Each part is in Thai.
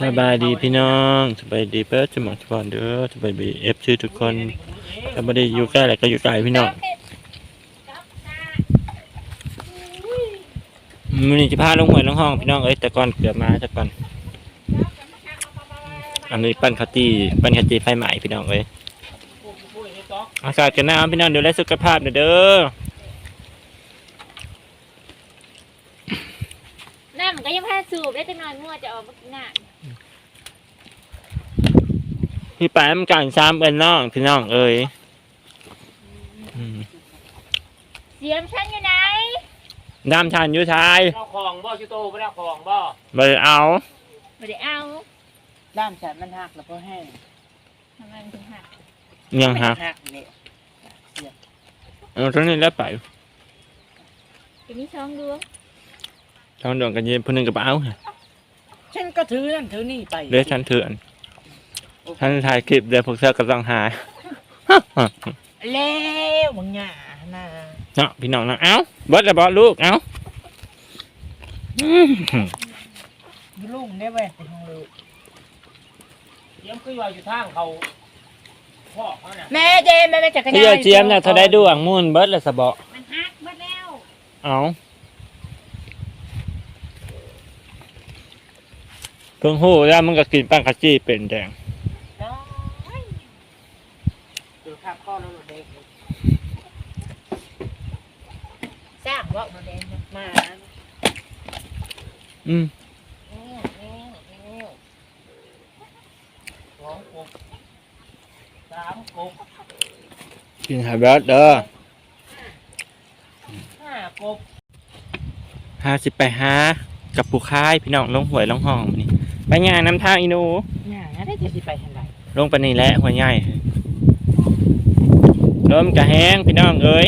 สบายดีพี่น้องสบายดีเปิดสมองสปอนเด้อสบายดีเอฟชื่อทุกคนถ้าไม่ได้อยู่ใกล้อะไรก็อยู่ไกลพี่น้องมันจะพาลงหวยลงห้องพี่น้องเอ้ยแต่ก่อนเกือบมาแต่ก่อนอันนี้ปั้นคาตีปั้นคาตีไฟใหม่พี่น้องเอ้ยอากาศกันหนาวพี่น้องดูแลสุขภาพหน่อยเด้อ น้ำก็ยังแพ้สูบได้แต่น้อยมั่วจะออกมากินน้พี่ป๋ามันการซ้ำเอินน้องพี่น้องเอ้ยอืมำเสียมฉันอยู่ไหนน้ำทานอยุทายเอาของบ่ชิโตไม่ได้เอาของบ่ไปเอา ไม่ได้เอาด้ามฉันมันหักแล้วก็แห้งทำไมมันถึงหักยังฮะหักเนี่ยเอาตรงนี้แล้วไปจะมีช่องดวง ช่องดวงกันเย็นพนึงกับเอาฉันก็ถือนั่นถือนี่ไปเดี๋ยวฉันเถื่อนฉันถ่ายคลิปเดี๋ยวพวกเธอก็ต้องหาแล้วมึงหยานะเนาะพี่น้องเนาะเอ้าเบิดแล้วบอลูกเอ้าอืมลุงได้ไว้เป็นของลูกเยี่ยมขึ้นว่าอยู่ทางเขาพ่อเขาน่ะแม่เจมแม่ไปจักรยานพี่เจียมเนี่ยเธอได้ดวงมุ่นเบิดแล้วสะเบาะมันหักหมดแล้วเอา พิ่งหูแล้วมันก็กินปังกะจี้เป็นแดงน้อยดูข้าวข้อแล้วหนูเด็กสร้างว่าหนูเด็กมา อืมเนี่ยเนี่ยเนี่ยสองกบสามกบกินไฮเบิร์ดเด้อห้ากบห้าสิบไปห้ากับปูค่ายพี่น้องลงหวยลงห้องนี่ ไปงานน้ำทางอีหนูหยาได้จะสิไปทางไหนลงไปนี่แหละหัวใหญ่ลมกระแห้งพี่น้องเอ้ย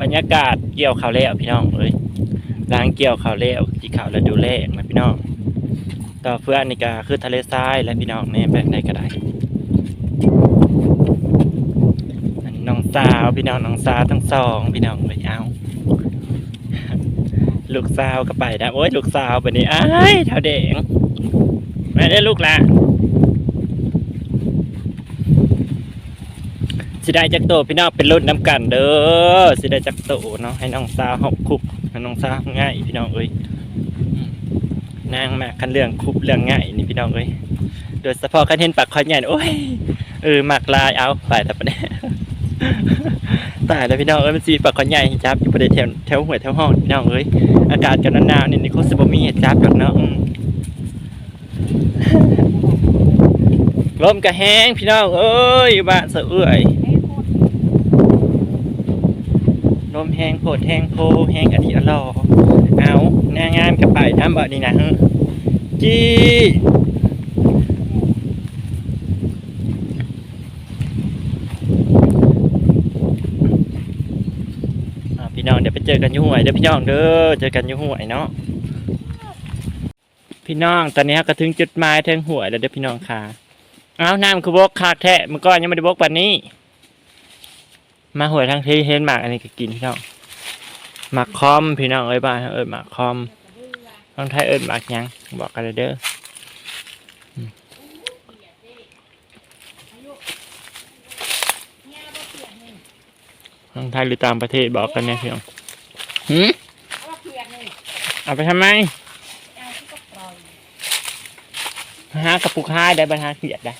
บรรยากาศเกี่ยวข้าวแล้วพี่น้องเอ้ยล้างเกี่ยวข้าวแล้วจีข่าวแล้วดูแลงนะพี่น้องต่อเพื่อนนี่ก็คือทะเลทรายและพี่น้องในแบกในก็ได้อันนี้น้องสาวพี่น้องน้องสาวทั้งสองพี่น้องไปเอา ลูกสาวก็ไปนะโอ้ยลูกสาวแบบนี้อ้ายเท่าเด็กมาได้ลูกละสิได้จักโตพี่น้องเป็นรุ่นน้ำกันเด้อสิได้จักโตเนาะให้น้องสาวหอบคุบให้น้องสาวง่ายพี่น้องเอ้ยนางมาคันเรื่องคุบเรื่องง่ายนี่พี่น้องเอ้ยโดยเฉพาะคันเห็นปากคอยใหญ่โอ้ยเออหมักลายเอาไปแต่ปะเนี่ย ตายแล้วพี่น้องเอ้ยมันสีปากคอยใหญ่จับอยู่ประเดี๋ยวแถวแถวหัวแถวห้องพี่น้องเอ้ยอากาศกันหนาวๆนี่นี่เขาสบมีจับดอกเนาะลมกระแห้งพี่น้องเอ้ยบ้านเสือเอื่อยลมแห้งโพดแห้งโพแห้งอดีอลอเอาหน้างานกับไปทำบ่อนี่นะฮะจี้อ่าพี่น้อง เจอกันอยุ่ห่วยเดี๋ยวพี่น้องเด้อเจอกันอยุ่ห่วยเนาะพี่น้องตอนนี้ก็ถึงจุดหมายถึงห่วยแล้วเด้อพี่น้องค่ะเอาน้ำคือบกคาดแทะมันก็ยังไม่ได้บกปันนี้ มาหวยทางที่เห็นหมากอันนี้ก็กินพี่น้องหมากคอมพี่น้องเอ้ยบ้านเอ้ยหมากคอมทางไทยเอ้ยหมากยังบอกกันเลยเด้ออืมทางไทยหรือตางประเทศบอกกันเนี่ยพี่น้อง หืมเอาเขียดนี่เอาไปทำไมเอาที่ก็ปล่อยหากระปุกห้าได้บรรหาเขียดได้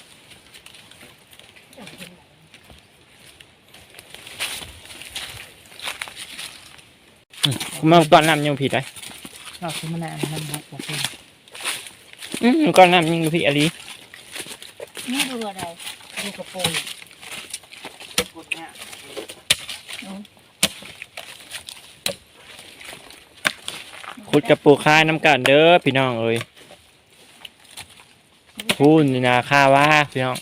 อืมมันก่อนน้ำยังผิดเลยเราคือมันนานมันบุกบอกเลยอืมก่อนน้ำยังผิดอะไรนี่ดูอะไรดูกระโปรงกดเนี่ย ขุดกระปุกห้าน้ำกันเด้อพี่น้องเอ้ยพูนนาค่าว่าพี่น้อง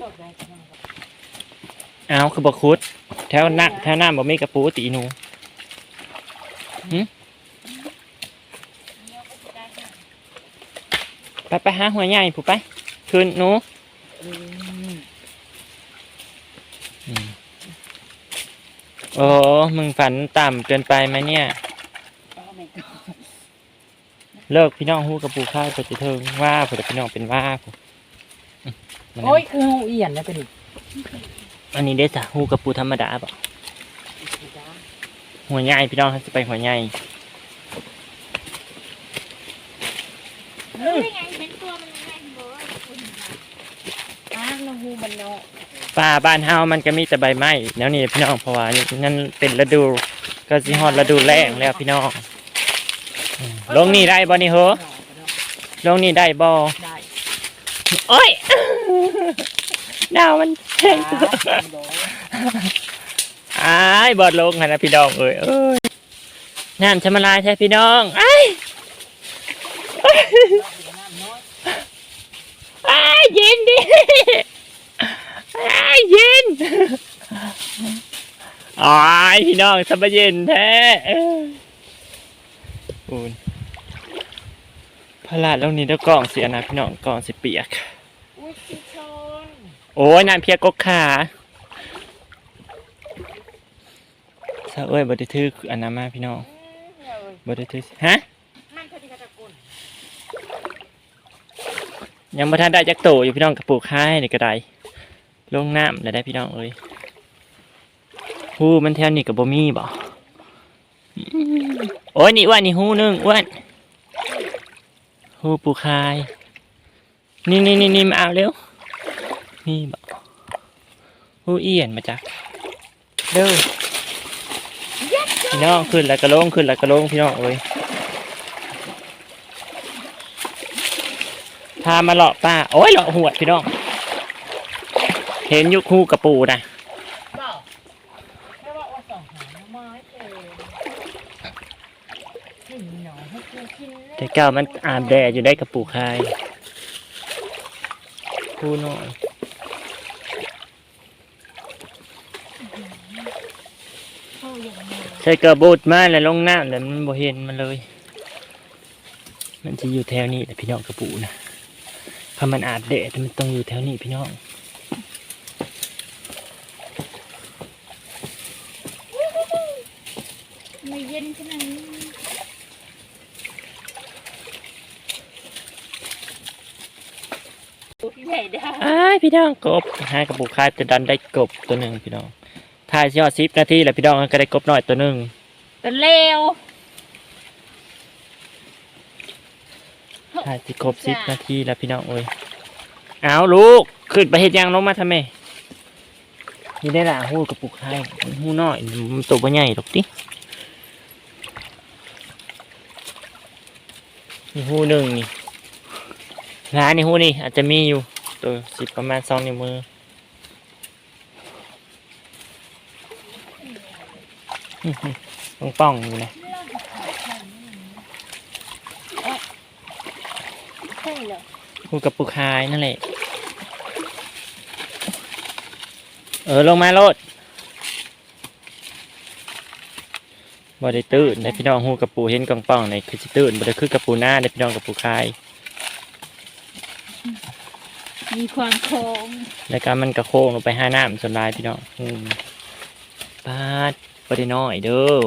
กดได้จังเอาคือบคุดแถวน้ำแถวหน้ำบ่มีกระปูตีหนูไปไปหาหัวใหญ่ผู้ไปคืนหนู อืมอืมโอ้มึงฝันต่ำเกินไปไหมเนี่ยโอ้ไม่ก็เลิกพี่น้องฮู้กับปูค่ายไปจะเทิงว่าผู้ใดพี่น้องเป็นว่าผู้อืมมันโอ้ยคือหูเอียนนะเป็นอันนี้ได้จ้ะฮู้กับปูธรรมดาบ่หัวใหญ่พี่น้องจะไปหัวใหญ่ รู้ได้ไงเห็นตัวมันยังไงบอกว่าคุณ อ้างน้หูมันเนาะ ป่าบ้านเฮามันก็มีแต่ใบไม้แล้วนี่พี่น้องเพราะว่าน,นั่นเป็นฤดูก็สิฮอดฤดูแล้งแล้วพี่น้องลงนี่ได้บ่นี่เหรอลงนี่ได้บ่ได้โอ้ยดาวมันแห้งตัวอ้ายบอดลงนะพี่น้องเอ้ยเอ้ยน้ำชะมาลายใช่พี่น้องอ้ายอ้ายย็นดิ เย็นอ้ายพี่น้องสบายเย็นแท้อ้ยอุ่นพลาดแล้วนี่เด้อกล่องเสียนะพี่น้องกล่องสิเปียกวุฒิชนโอ้ยน้ำเพียกกกขาซาเอ้ยบไดถืออันนั้นมาพี่น้องบดถือฮะมันเท่าทาตะกุนยังบ่ทันได้จักโตอยู่พี่น้องกระปุกค่ายนี่ก็ได ลงน้ำแล้วได้พี่น้องเอ้ยฮู้มันแถวนี้กับบ่มีบ่อืมโอ้ยนี่อ้วนนี่ฮู้หนึงอ้วนฮู้ปูคาย นี่นี่นี่นี่มาเอาเร็ว นี่บ่ฮู้เอียนมาจักเด้อพี่น้องขึ้นแล้วก็ลงขึ้นแล้วก็ลงพี่น้องเอ้ยพามาเลาะป้าโอ้ยเลาะหวดพี่น้อง เห็นอยุคู่กระปูนะเปล่าแค่ว่าว่าสองหาไม้เต็มให้หนอให้กินกินแต่เก้ามันอาบแดดอยู่ได้กระปูคายคู่น้อยเข้าอย่างนี้ใส่กระบุดมาแล้วลงน้ำแล้วมันบ่เห็นมันเลย มันจะอยู่แถวนี้แหละพี่น้องกระปูนะถ้ามันอาบแดดมันต้องอยู่แถวนี้พี่น้อง ไม่เย็นขนาดนี้ ใหญ่ได้อ้ายพี่น้องกบหากระปูคายจะดันได้กบตัวหนึ่งพี่น้องถ่ายยอดซิปนาทีแล้วพี่น้องก็ได้กบหน่อยตัวหนึ่งตัวเลวถ่ายสิครบซิปนาทีแล้วพี่น้องเอ้ยเอาลูกขึ้นไปเฮ็ดหยังลงมาทำไมนี่ได้ละหูกระปุกให้หูน้อยมันตัวบ่ใหญ่หรอกตินี่หูหนึ่งนี่ ร้านนี่หูนี่อาจจะมีอยู่ ตัวสิบประมาณสองนิ้วมืออื้อหือป้องอยู่นะใช่เหรอหูกระปุกคายนั่นแหละ เออ ลงมาโลดบ่ได้ตื่นได้พี่น้องหูกระปูเห็นกองป้องในคือสิตื่นบ่ได้คือกระปูหน้าได้พี่น้องกระปูคาย มีความโค้งแล้วก็มันกระโค้งลงไปห้าน้ำส่วนลายพี่น้องอืมปาดบ่ได้น้อยเด้อ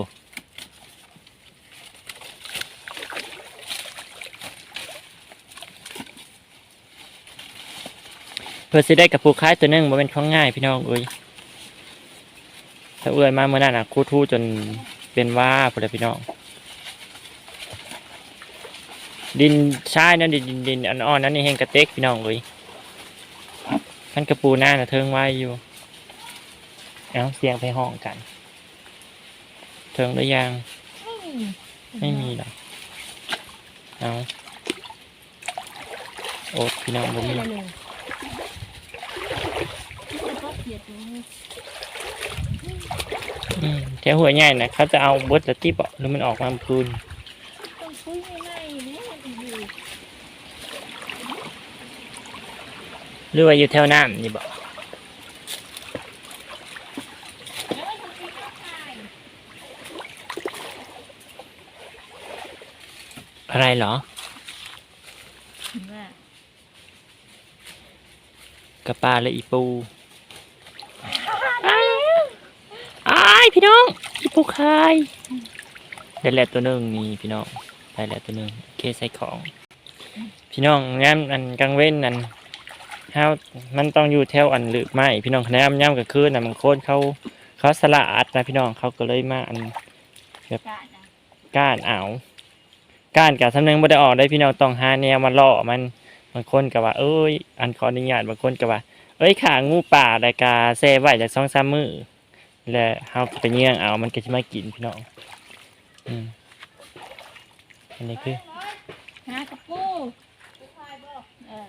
เพื่อสิได้กระปูคายตัวหนึงบ่เป็นของง่ายพี่น้องเอ้ยถ้าเอื้อยมาเมื่อนั้นน่ะครูทูจนเป็นว่าพุ่นแหละพี่น้อง ดินชายนั่นดินดินดินอ่อนๆนั่นนี่แห้งกระเต็กพี่น้องเอ้ยมันกระปูหน้าน่ะเทิงไว้อยู่เอาเสียงไปห้องกัน เทิงหรือยัง ไม่มีหรอกเอาโอ๊ตพี่น้องบ่มีอะไรเลยแต่ก็เกลียดเลยอืมแถวหัวใหญ่นะเขาจะเอาเบิร์ตละที่บอกหรือมันออกมาเมื่อคืน ต้องคุยไม่ได้เนี่ยมันอยู่ หรือว่าอยู่แถวน้ำนี่บอกแล้วมันคือข้าวไข่อะไรเหรอว่ากระปลาและอีปูอ้ายอ้ายพี่น้อง อีปูคายได้แล้วตัวหนึ่งนี่พี่น้องได้แล้วตัวหนึ่งโอเคใส่ของ พี่น้องงามอันกลางเว้นนั่น เฮามันต้องอยู่แถวอันหรือไม่พี่น้องคะแนนย่ำกับคืนน่ะบางคนเขาเขาสละอัดนะพี่น้องเขาก็เลยมาอันกะนะก้านเอาก้านกับสำเนึงบ่ได้ออกได้พี่น้องต้องหาแนวมาล่อมันบางคนก็ว่า เอ้ย อันขออนุญาตบางคนก็ว่า เอ้ยขางูป่าได้กาแซ่ไว้จากสองสามมือแล้วเฮาก็ไปเยี่ยงเอามันก็สิมากินพี่น้องอืมอันนี้คือหากระปูเออ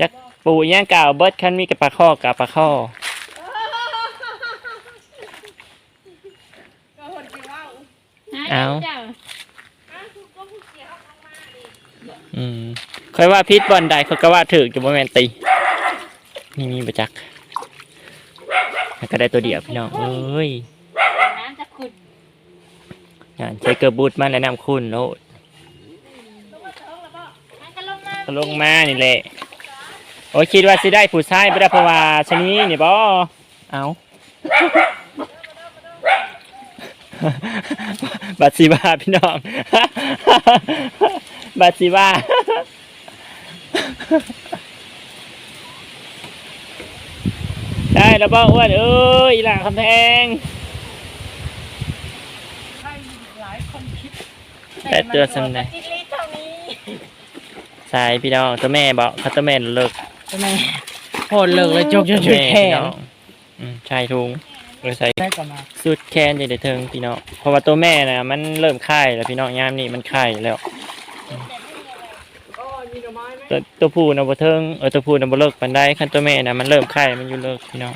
จัก ปูย่างกล่าวเบิดคันมีกับปลาข้อกับปลาข้อหาเอาเจ้าอืมค่อยว่าพิษบอลใดเขาก็ว่าถืออยู่บ่แม่นตี นี่มีประจักษ์แล้วก็ได้ตัวเดียวพี่น้องเอ้ยน้ำจะขุ่นงานใช้เกอร์บูดมาแนะนำคุณโลดมันก็ลงมาก็ลงมานี่แหละ โอ้ยคิดว่าสิได้ผู้ชายบ่ได้เพราะว่าชะนี้นี่บ่เอา บัตรสีบาพี่น้อง บัตรสีบาได้แล้วบ่อ้วนเอ้ยอีหล่าคำแพงใครหลายคนคิดแต่ตัวสำเนจิลิเท่านี้ สายพี่น้องตัวแม่บอกเขาตัวแม่เลิก ทำไมโหดเลิกเลยจกจนตัวชุดม่แขพี่นน้องอืมชายทุงเออใส่ได้กว่ามาสุดแคนจะได้เทิงพี่น้องเพราะว่าตัวแม่น่ะมันเริ่มไข่แล้วพี่น้องยามนี่มันไข่แล้วตัวตัวผู้นะบ่เทิงเออตัวผู้นะบ่เลิกปานใดคันตัวแม่น่ะมันเริ่มไข่มันอยู่เลิกพี่น้อง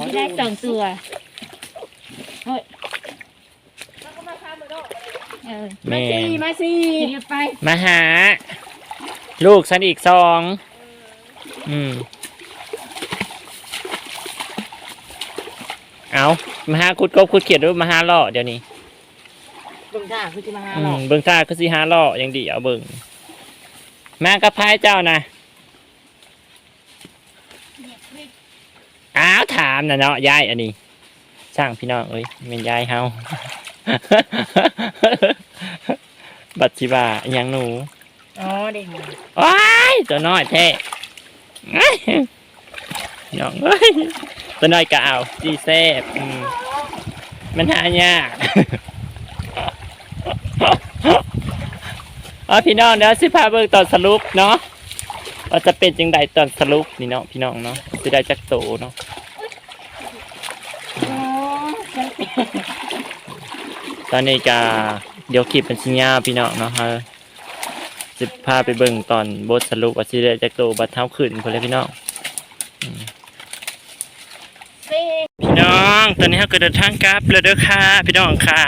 ที่ได้สองตัวเฮ้ยเออ แม่มาสิเดี๋ยวไปมาหา ลูกฉันอีกสองอืมเอามาหาคุดกบคุดเขียดด้วยมาหาล่อเดี๋ยวนี้เบิ่งท่าคือจะมาหาอืเรามเบิ่งท่าคือสิหาล่ออย่างดีเอาเบิ่งมากับพายเจ้านะอ้าวถามนะเนาะยายอันนี้ สร้างพี่น้องเอ้ยแเป็นยายเฮา บัตรชิบาอหยังหนูอ๋อเด็กว้ายตัวน้อยแท้เอ้ยน้องเอ้ยตัวน้อยก็เอาจีแซบอืมมันหายากอ๋อพี่น้องเดี๋ยวสิพาเบิ่งตอนสรุปเนาะว่าจะเป็นจังใดตอนสรุปนี่เนาะพี่น้องเนาะสิได้จักโตเนาะ อ๋อฉัน ตอนนี้ก็เดี๋ยวคลิปเป็นสิญญาพี่น้องเนาะฮะสิพาไปเบิ่งตอนบทสรุปว่าสิได้จักโตบัดเท้าขึ้นพุ่นเลยพี่น้องพี่น้องตอนนี้เราก็เดินทางกลับแล้วเด้อค่ะ พี่น้องค่ะ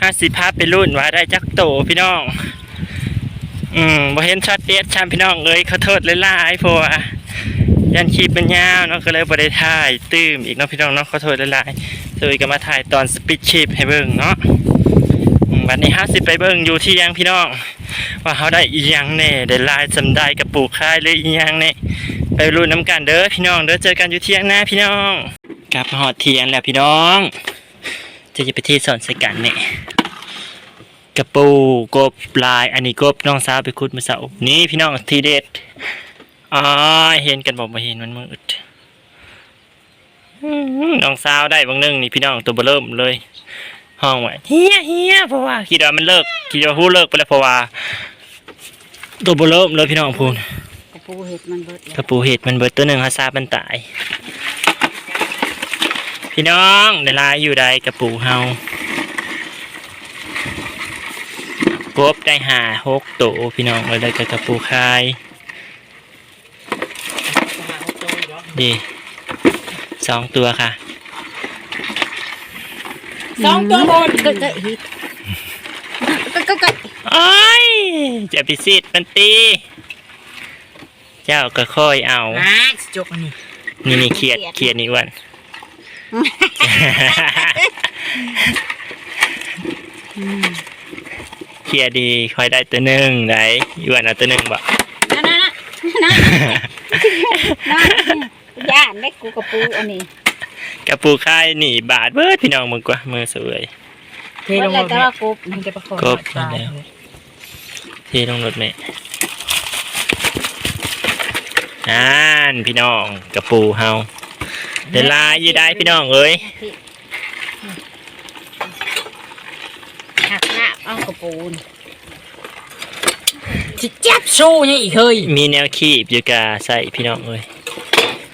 ห้าสิบภาพไปรุ่นว่าได้จักโตพี่น้อง อืมบ่เห็นช็อตเด็ดชามพี่น้องเอ้ยขอโทษหลายๆเพราะว่ายันคลิปมันยาวเนาะก็เลยบ่ได้ถ่ายตื้มอีกเนาะพี่น้องเนาะขอโทษหลาย เลยก็มาถ่ายตอนสปีดชิปให้เบิ่งเนาะวันนี้ห้าสิบไปเบิ่งอยู่ที่ยังพี่น้องว่าเขาได้อียังแน่ได้ลายสำได้กับปลูกคายหรืออียังแน่ไปรุ่นน้ำกันเด้อพี่น้องเด้อเจอกันอยู่เที่ยงหน้าพี่น้องกลับหอดเทียงแล้วพี่น้อง จะจะไปที่สอนสกันเนี่ยกระปูกบปลาย อันนี้กบน้องสาวไปคุดมาสาวนี่พี่น้องทีเด็ดอ๋อเห็นกันบอกมาเห็นมันมืด น้องสาวได้บางหนึงนี่พี่น้องตัวเบอเริ่มเลย ห้องไว้เฮียเฮียเพราะว่าคิดว่ามันเลิกคิดว่าฮู้เลิกไปแล้วเพราะว่า ตัวเบอเริ่มเลยพี่น้องพูนกระปูเห็ดมันเบิดกระปูเห็ดมันเบิดตัวหนึ่งฮาซามันตาย พี่น้องเวลาอยู่ใดกระปูเฮากบได้หาหกตัวพี่น้องเลยได้กับกระปูคายดี สองตัวค่ะ สองตัวบนก็จะฮิตก็ก็ก็โอ้ยจะพิสิทธิ์มันตี เจ้าก็ค่อยเอา อ่าจกอันนี้นี่นี่เขียดเขียดนี่อ้วันอืมเคลียร์ดีคอยได้ตัวหนึ่งได้อยู่อันเอาตัวหนึ่งบ่ นั่นนั่นนั่นนั่น ย่านได้กูกระปูอันนี้กระปูค่ายหนีบาทเบิดพี่น้องมึงกว่ามือสวยเทลงว่ารถแต่แม่ว่ากูมันจะประคองกบตายแล้วเทลงรถแม่อ่านพี่น้องกระปูเฮาเดี๋ยวลายอยี่ได้พี่น้องเอ้ยหักหน้าเอากระปูนจิจับสู้นี่อีกเฮ้ยมีแนวคีบอยู่กาใส่พี่น้องเอ้ย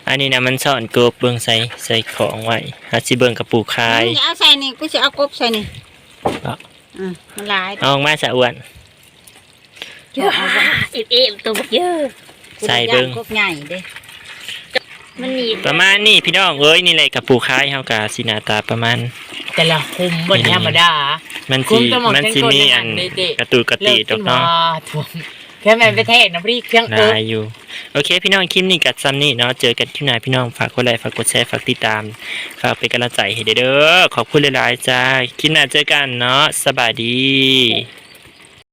อันนี้นะมันซ่อนกบเบิ่งใส่ใส่ของไว้ฮัสิเบิ่งกระปูคายนี่เอาใส่นี่กูจะเอากบใส่นี่เอาอืมมันหลายเอาออกมาสะอ้วน เยอะเอาไว้เอฟเอฟตัวบักเยอะใส่เบิ่งกบใหญ่เด้มันหนีบประมาณนี้พี่น้องเอ้ยนี่แหละกระปูคายเฮากาสิหน้าตาประมาณ แต่ละคุมบนธรรมดา มันคุสิมจะหมดมันทั้งสิคนมีในอัอันนเด็กกระตูกระตีดอกเนาะ ถ่วง แค่แม่ประเทศนะพี่เครื่องเอิได้อยู่ โอเค พี่น้องคลิปนี้กับซัมนี่เนาะ เจอกันคลิปหน้าพี่น้องฝากกดไลค์ฝากกดแชร์ฝากติดตาม ฝากเป็นกำลังใจให้เด้อ ขอบคุณหลายๆจ้าคลิปหน้าเจอกันเนาะสบายดี